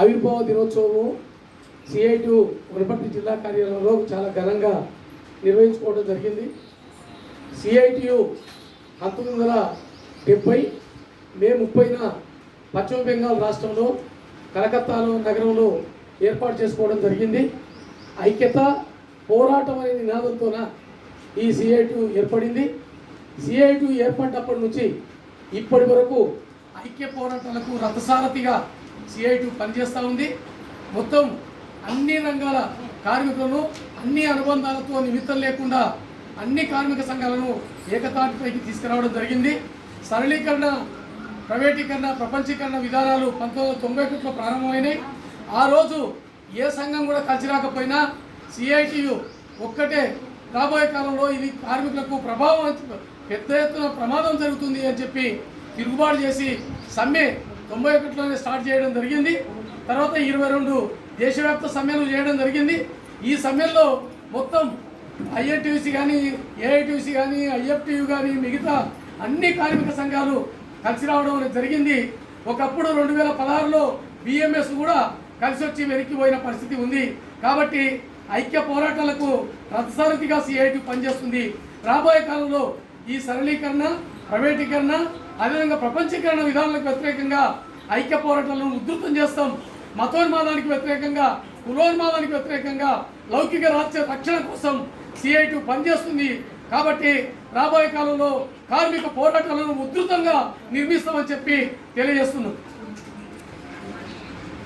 ఆవిర్భావ దినోత్సవము సిఐటు వనపర్తి జిల్లా కార్యాలయంలో చాలా ఘనంగా నిర్వహించుకోవడం జరిగింది. సిఐటియు పంతొమ్మిది వందల డెబ్బై మే ముప్పైన పశ్చిమ బెంగాల్ రాష్ట్రంలో కలకత్తాలో నగరంలో ఏర్పాటు చేసుకోవడం జరిగింది. ఐక్యత పోరాటం అనే నినాదంతోన ఈ సిఐటు ఏర్పడింది. సిఐటు ఏర్పడినప్పటి నుంచి ఇప్పటి వరకు ఐక్య పోరాటాలకు రథసారథిగా సిఐటి పనిచేస్తూ ఉంది. మొత్తం అన్ని రంగాల కార్మికులను అన్ని అనుబంధాలతో నిమిత్తం లేకుండా అన్ని కార్మిక సంఘాలను ఏకతాటిపైకి తీసుకురావడం జరిగింది. సరళీకరణ ప్రైవేటీకరణ ప్రపంచీకరణ విధానాలు పంతొమ్మిది వందల తొంభై ఒకటిలో ప్రారంభమైనాయి. ఆ రోజు ఏ సంఘం కూడా కలిసి రాకపోయినా సిఐటియు ఒక్కటే. రాబోయే కాలంలో ఇది కార్మికులకు ప్రభావం పెద్ద ఎత్తున ప్రమాదం జరుగుతుంది అని చెప్పి తిరుగుబాటు చేసి సమ్మె తొంభై ఒకటిలోనే స్టార్ట్ చేయడం జరిగింది. తర్వాత ఇరవై రెండు దేశవ్యాప్త సమ్మెలు చేయడం జరిగింది. ఈ సమ్మెల్లో మొత్తం ఐఎన్టీసీ కానీ ఏఐటీసీ కానీ ఐఎఫ్టియు కానీ మిగతా అన్ని కార్మిక సంఘాలు కలిసి రావడం జరిగింది. ఒకప్పుడు రెండు వేల పదహారులో బిఎంఎస్ కూడా కలిసి వచ్చి వెనక్కిపోయిన పరిస్థితి ఉంది. కాబట్టి ఐక్య పోరాటాలకు రథసారథిగా సిఐటి పనిచేస్తుంది. రాబోయే కాలంలో ఈ సరళీకరణ ప్రైవేటీకరణ అదేవిధంగా ప్రపంచీకరణ విధానాలకు వ్యతిరేకంగా ఐక్య పోరాటాలను ఉధృతం చేస్తాం. మతోన్మాదానికి వ్యతిరేకంగా కులోన్మాదానికి వ్యతిరేకంగా లౌకిక రాజ్య రక్షణ కోసం సిఐటి పనిచేస్తుంది. కాబట్టి రాబోయే కాలంలో కార్మిక పోరాటాలను ఉధృతంగా నిర్మిస్తామని చెప్పి తెలియజేస్తున్నాం.